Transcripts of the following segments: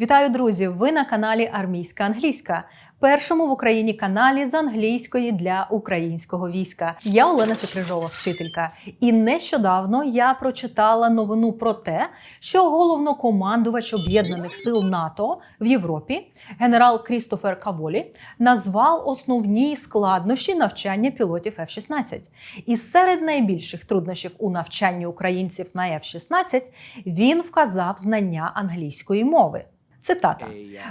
Вітаю, друзі! Ви на каналі Армійська Англійська, першому в Україні каналі з англійської для українського війська. Я Олена Чекрижова, вчителька. І нещодавно я прочитала новину про те, що головнокомандувач Об'єднаних сил НАТО в Європі, генерал Крістофер Каволі, назвав основні складнощі навчання пілотів F-16. І серед найбільших труднощів у навчанні українців на F-16 він вказав знання англійської мови. Цитата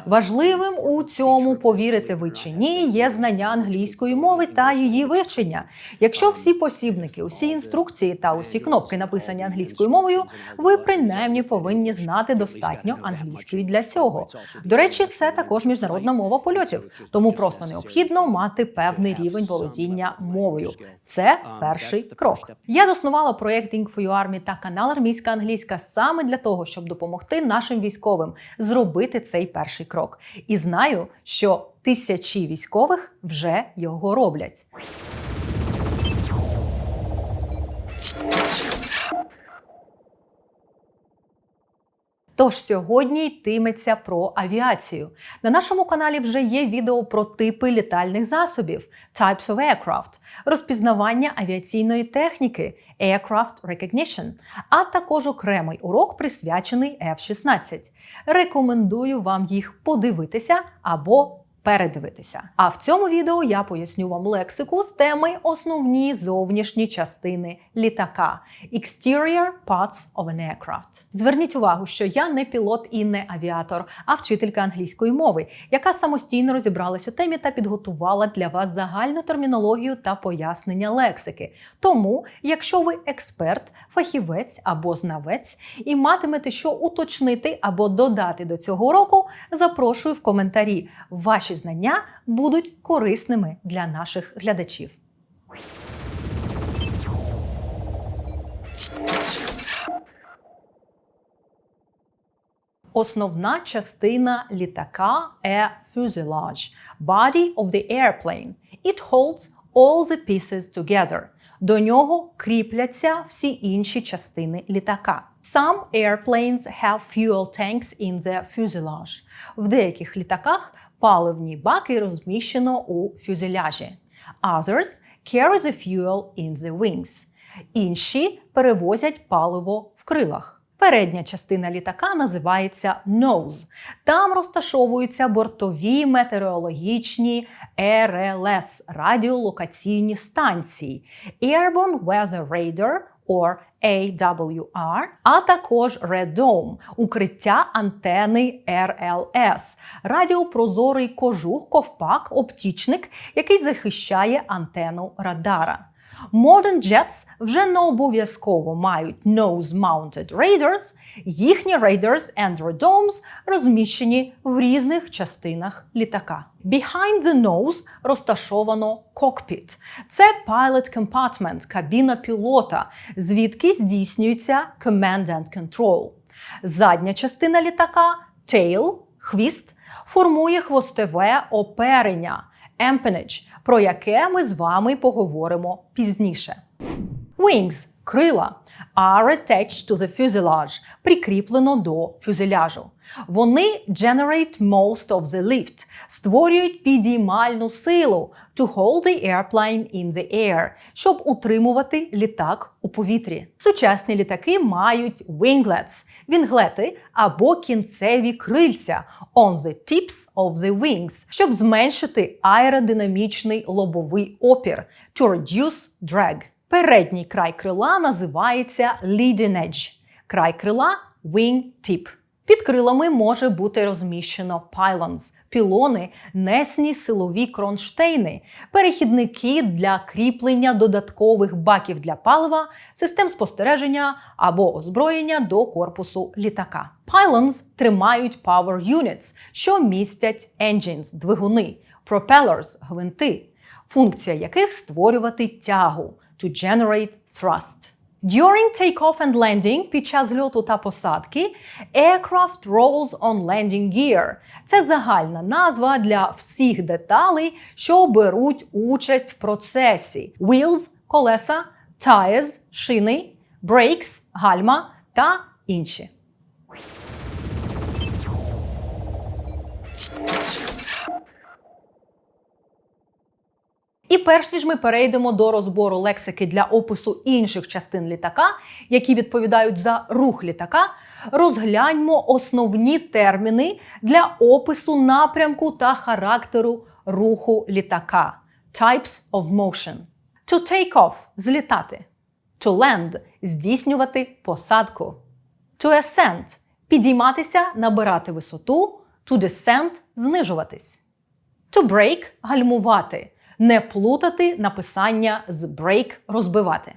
важливим у цьому повірите ви чи ні, є знання англійської мови та її вивчення. Якщо всі посібники, усі інструкції та усі кнопки написані англійською мовою, ви принаймні повинні знати достатньо англійської для цього. До речі, це також міжнародна мова польотів, тому просто необхідно мати певний рівень володіння мовою. Це перший крок. Я заснувала проєкт Ink for You Army та канал Армійська англійська саме для того, щоб допомогти нашим військовим зробити цей перший крок. І знаю, що тисячі військових вже його роблять. Тож сьогодні йтиметься про авіацію. На нашому каналі вже є відео про типи літальних засобів Types of Aircraft, розпізнавання авіаційної техніки Aircraft Recognition, а також окремий урок присвячений F-16. Рекомендую вам їх подивитися або передивитися. А в цьому відео я поясню вам лексику з теми основні зовнішні частини літака Exterior Parts of an Aircraft. Зверніть увагу, що я не пілот і не авіатор, а вчителька англійської мови, яка самостійно розібралась у темі та підготувала для вас загальну термінологію та пояснення лексики. Тому, якщо ви експерт, фахівець або знавець і матимете що уточнити або додати до цього уроку, запрошую в коментарі. Ваші знання будуть корисними для наших глядачів. Основна частина літака – a fuselage, body of the airplane. It holds all the pieces together. До нього кріпляться всі інші частини літака. Some airplanes have fuel tanks in the fuselage. В деяких літаках паливні баки розміщено у фюзеляжі. Others carry the fuel in the wings. Інші перевозять паливо в крилах. Передня частина літака називається nose. Там розташовуються бортові метеорологічні РЛС радіолокаційні станції Airborne Weather Radar or AWR, а також Red укриття антени RLS, радіопрозорий кожух, ковпак, оптічник, який захищає антенну радара. Modern Jets вже не обов'язково мають nose-mounted radars, їхні radars and radomes розміщені в різних частинах літака. Behind the nose розташовано cockpit. Це pilot compartment, кабіна пілота, звідки здійснюється command and control. Задня частина літака tail, хвіст, формує хвостове оперення empennage, про яке ми з вами поговоримо пізніше. Wings – крила are attached to the fuselage – прикріплено до фюзеляжу. Вони generate most of the lift – створюють підіймальну силу to hold the airplane in the air – щоб утримувати літак у повітрі. Сучасні літаки мають winglets – вінглети або кінцеві крильця on the tips of the wings – щоб зменшити аеродинамічний лобовий опір to reduce drag. Передній край крила називається leading edge. Край крила wing tip. Під крилами може бути розміщено pylons – пілони, несні силові кронштейни, перехідники для кріплення додаткових баків для палива, систем спостереження або озброєння до корпусу літака. Pylons тримають power units, що містять engines – двигуни, propellers – гвинти, функція яких створювати тягу to generate thrust. During takeoff and landing під час льоту та посадки aircraft rolls on landing gear. Це загальна назва для всіх деталей, що беруть участь в процесі: wheels – колеса, tires – шини, brakes – гальма та інші. І перш ніж ми перейдемо до розбору лексики для опису інших частин літака, які відповідають за рух літака, розгляньмо основні терміни для опису напрямку та характеру руху літака. Types of motion. To take off злітати. To land здійснювати посадку. To ascend підійматися, набирати висоту. To descend знижуватись. To break гальмувати. Не плутати написання з break розбивати.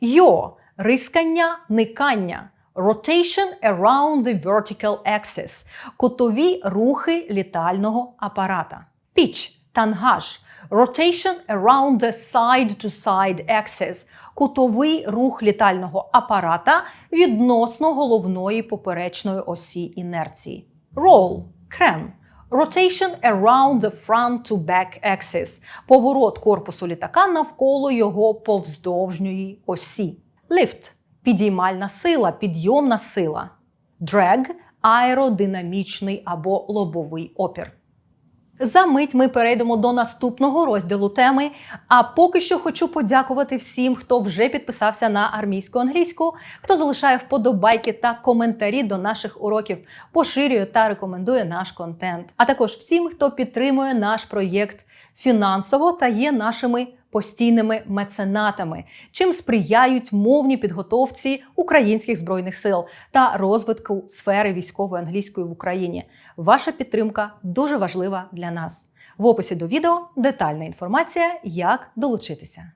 Йо рискання, никання. Rotation around the vertical axis кутові рухи літального апарата. Pitch тангаж. Rotation around the side-to-side axis кутовий рух літального апарата відносно головної поперечної осі інерції. Roll крен. Rotation around the front-to-back axis поворот корпусу літака навколо його повздовжньої осі. Lift підіймальна сила, підйомна сила. Drag аеродинамічний або лобовий опір. За мить ми перейдемо до наступного розділу теми. А поки що хочу подякувати всім, хто вже підписався на армійську англійську, хто залишає вподобайки та коментарі до наших уроків, поширює та рекомендує наш контент. А також всім, хто підтримує наш проєкт фінансово та є нашими постійними меценатами, чим сприяють мовній підготовці українських збройних сил та розвитку сфери військової англійської в Україні. Ваша підтримка дуже важлива для нас. В описі до відео детальна інформація, як долучитися.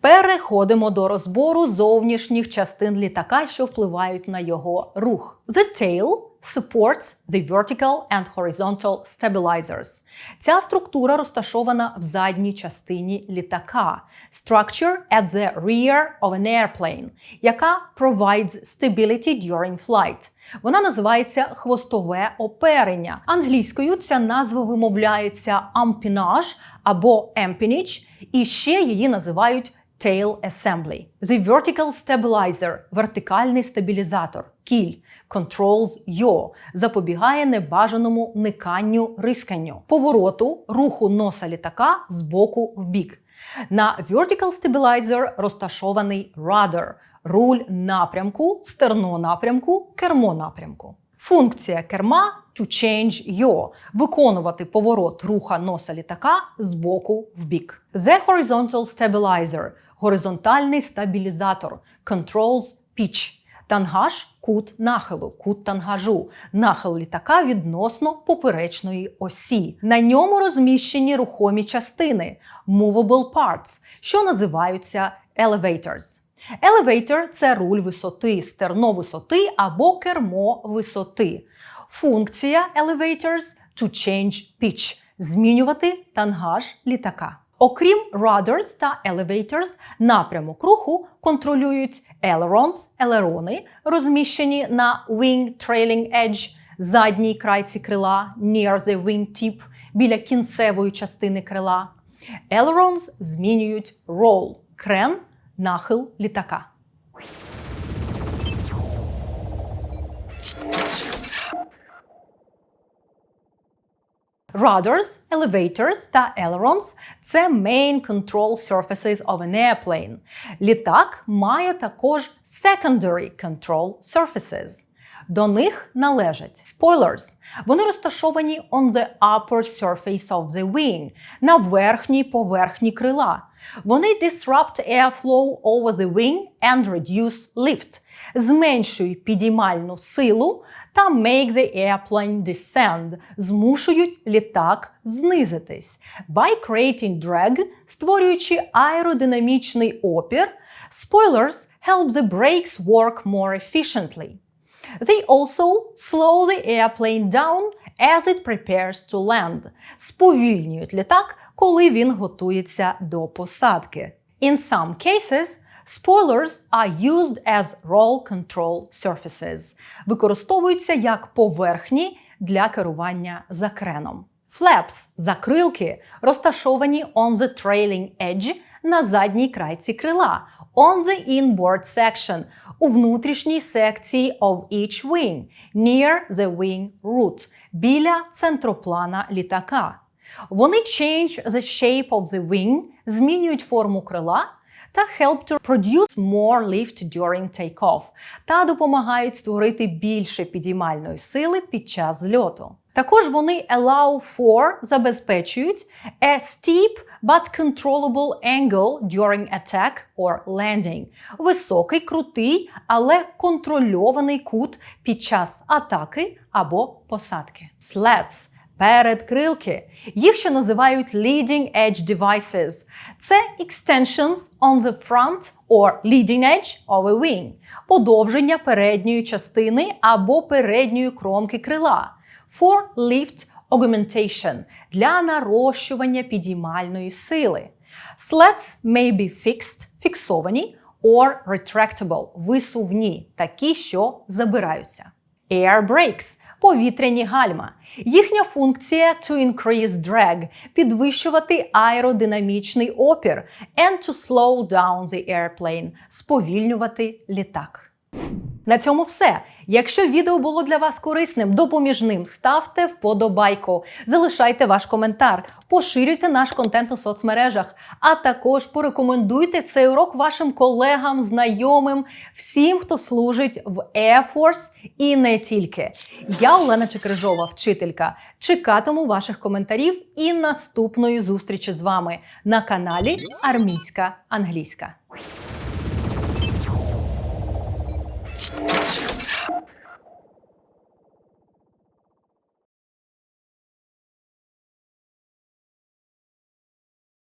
Переходимо до розбору зовнішніх частин літака, що впливають на його рух. The tail supports the vertical and horizontal stabilizers. Ця структура розташована в задній частині літака. Structure at the rear of an airplane, яка provides stability during flight. Вона називається хвостове оперення. Англійською ця назва вимовляється empennage або empennage, і ще її називають Tail Assembly. The Vertical Stabilizer – вертикальний стабілізатор. Кіль controls yaw – запобігає небажаному никанню рисканню, повороту руху носа літака з боку в бік. На Vertical Stabilizer розташований rudder – руль напрямку, стерно напрямку, кермо напрямку. Функція керма to change yaw – виконувати поворот руха носа літака з боку в бік. The horizontal stabilizer – горизонтальний стабілізатор controls pitch. Тангаж кут нахилу, кут тангажу, нахил літака відносно поперечної осі. На ньому розміщені рухомі частини movable parts, що називаються elevators. Elevator – це руль висоти, стерно висоти або кермо висоти. Функція elevators – to change pitch – змінювати тангаж літака. Окрім rudders та elevators, напрямок руху контролюють ailerons – елерони, розміщені на wing trailing edge – задній крайці крила near the wing tip – біля кінцевої частини крила. Ailerons змінюють roll – крен, нахил літака. Rudders, elevators та ailerons – це main control surfaces of an airplane. Lітак має також secondary control surfaces. До них належать spoilers. Вони розташовані on the upper surface of the wing, на верхній поверхні крила. Вони disrupt airflow over the wing and reduce lift, зменшують підіймальну силу та make the airplane descend, змушують літак знизитись. By creating drag, створюючи аеродинамічний опір, spoilers help the brakes work more efficiently. They also slow the airplane down as it prepares to land. Сповільнюють літак, коли він готується до посадки. In some cases, spoilers are used as roll control surfaces. Використовуються як поверхні для керування закреном. Flaps – закрилки, розташовані on the trailing edge на задній крайці крила on the inboard section у внутрішній секції of each wing near the wing root біля центроплана літака. Вони change the shape of the wing, змінюють форму крила та help to produce more lift during takeoff та допомагають створити більше підіймальної сили під час зльоту. Також вони allow for забезпечують a steep but controllable angle during attack or landing. Високий, крутий, але контрольований кут під час атаки або посадки. Slats – передкрилки. Їх ще називають leading edge devices. Це extensions on the front or leading edge of a wing. Подовження передньої частини або передньої кромки крила. For lift augmentation – для нарощування підіймальної сили. Slats may be fixed – фіксовані, or retractable – висувні, такі, що забираються. Air brakes – повітряні гальма. Їхня функція to increase drag – підвищувати аеродинамічний опір and to slow down the airplane – сповільнювати літак. На цьому все. Якщо відео було для вас корисним, допоміжним, ставте вподобайку, залишайте ваш коментар, поширюйте наш контент у соцмережах, а також порекомендуйте цей урок вашим колегам, знайомим, всім, хто служить в Air Force і не тільки. Я Олена Чекрижова, вчителька. Чекатиму ваших коментарів і наступної зустрічі з вами на каналі Армійська Англійська.